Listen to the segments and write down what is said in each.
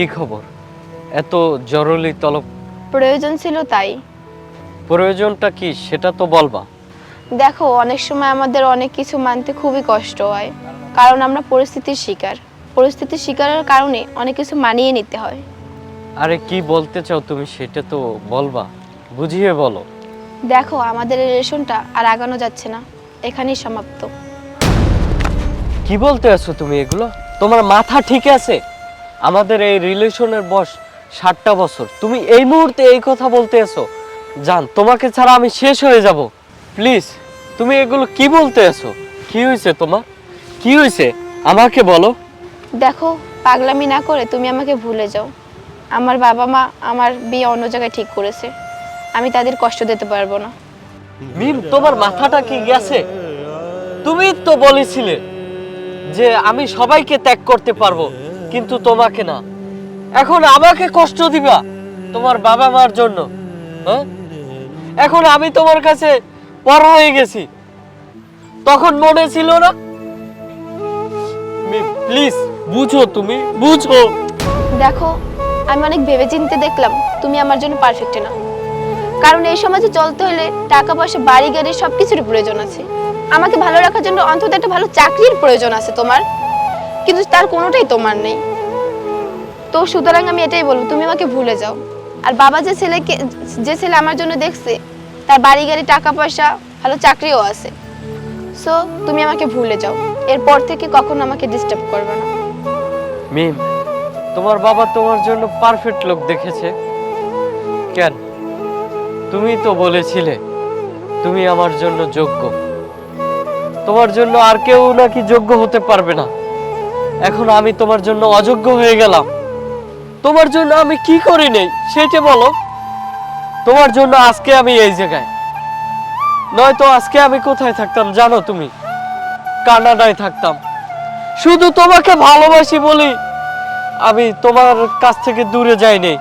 কি খবর? এত জরুরি তলব প্রয়োজন ছিল তাই। প্রয়োজনটা কি সেটা তো বলবা। দেখো অনেক সময় আমাদের অনেক কিছু মানতে খুবই কষ্ট হয় কারণ আমরা পরিস্থিতির শিকার। পরিস্থিতির শিকারের কারণে অনেক কিছু মানিয়ে নিতে হয়। আরে কি বলতে চাও তুমি সেটা তো বলবা বুঝিয়ে বলো। দেখো আমাদের রিলেশনটা আর আগানো যাচ্ছে না এখানেই সমাপ্ত। কি বলতে আছো তুমি এগুলো? তোমার মাথা ঠিক আছে? আমাদের এই রিলেশনের বয়স ষাটটা বছর। তুমি এই মুহূর্তে এই কথা বলতে আছো জান তোমাকে ছাড়া আমি শেষ হয়ে যাব। প্লিজ তুমি এগুলো কি বলতে আছো কি হয়েছে তোমার কি হয়েছে? আমাকে বলো। দেখো পাগলামি না করে তুমি আমাকে ভুলে যাও। আমার বাবা মা আমার বিয়ে অন্য জায়গায় ঠিক করেছে। আমি তাদের কষ্ট দিতে পারব না। মিম তোমার মাথাটা কি গেছে? তুমি তো বলেছিলে যে আমি সবাইকে ত্যাগ করতে পারব। কিন্তু তোমাকে না। এখন আমাকে কষ্ট দিবা তোমার বাবা মার জন্য হ্যাঁ? এখন আমি তোমার কাছে পর হয়ে গেছি। তখন মনে ছিল না? প্লিজ, বুঝো তুমি, বুঝো। দেখো, আমি অনেক ভেবেচিন্তে দেখলাম তুমি আমার জন্য পারফেক্ট না। কারণ এই সমাজে চলতে হলে টাকা পয়সা বাড়ি গাড়ি সব কিছুর প্রয়োজন আছে। আমাকে ভালো রাখার জন্য অন্তত একটা ভালো চাকরির প্রয়োজন আছে তোমার। কিন্তু তার কোনোটাই তোমার নেই। তো সুতরাং আমি এটাই বলব, তুমি আমাকে ভুলে যাও। আর বাবা যে ছেলেকে, যে ছেলে আমার জন্য দেখছে, তার বাড়ি গাড়ি টাকা পয়সা ভালো চাকরিও আছে। সো তুমি আমাকে ভুলে যাও। এরপর থেকে কখনো আমাকে ডিস্টার্ব করবে না। মিম, তোমার বাবা তোমার জন্য পারফেক্ট লোক দেখেছে। কেন? তুমি তো বলেছিলে, তুমি আমার জন্য যোগ্য। তোমার জন্য আর কেউ নাকি যোগ্য হতে পারবে না। এখন আমি তোমার জন্য অযোগ্য হয়ে গেলাম। তোমার জন্য আমি কি করি নেই, সেটা বলো। তোমার জন্য আজকে আমি এই জায়গায়। নয়তো আজকে আমি কোথায় থাকতাম, জানো তুমি? কানাডায় থাকতাম। শুধু তোমাকে ভালোবাসি বলি, আমি তোমার কাছ থেকে দূরে যাইনি।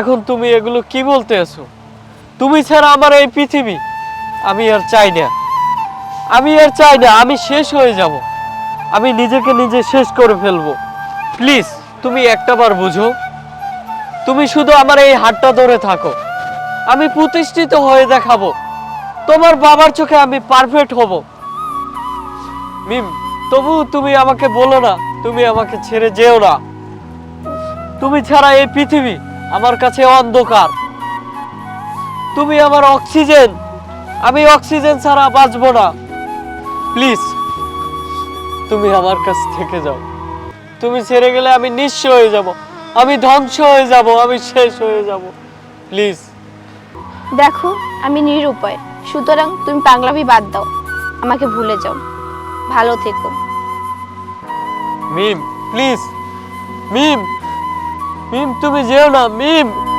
এখন তুমি এগুলো কি বলতে আছো? তুমি ছাড়া আমার এই পৃথিবী, আমি আর চাই না। আমি আর চাই না, আমি শেষ হয়ে যাব। আমি নিজেকে নিজে শেষ করে ফেলব। প্লিজ, তুমি একটাবার বুঝো। তুমি শুধু আমার এই হাতটা ধরে থাকো। আমি প্রতিষ্ঠিত হয়ে দেখাবো। তোমার বাবার চোখে আমি পারফেক্ট হব। মিম তবু তুমি আমাকে বলো না, তুমি আমাকে ছেড়ে যেও না। তুমি ছাড়া এই পৃথিবী আমার কাছে অন্ধকার। তুমি আমার অক্সিজেন। আমি অক্সিজেন ছাড়া বাঁচবো না। প্লিজ তুমি আমার কাছ থেকে যাও। তুমি ছেড়ে গেলে আমি নিঃস্ব হয়ে যাব। আমি ধ্বংস হয়ে যাব আমি শেষ হয়ে যাব। প্লিজ। দেখো আমি নিরুপায়। সুতরাং তুমি পাগলামি বাদ দাও। আমাকে ভুলে যাও। ভালো থেকো। মিম প্লিজ। মিম। মিম তুমি যেও না মিম।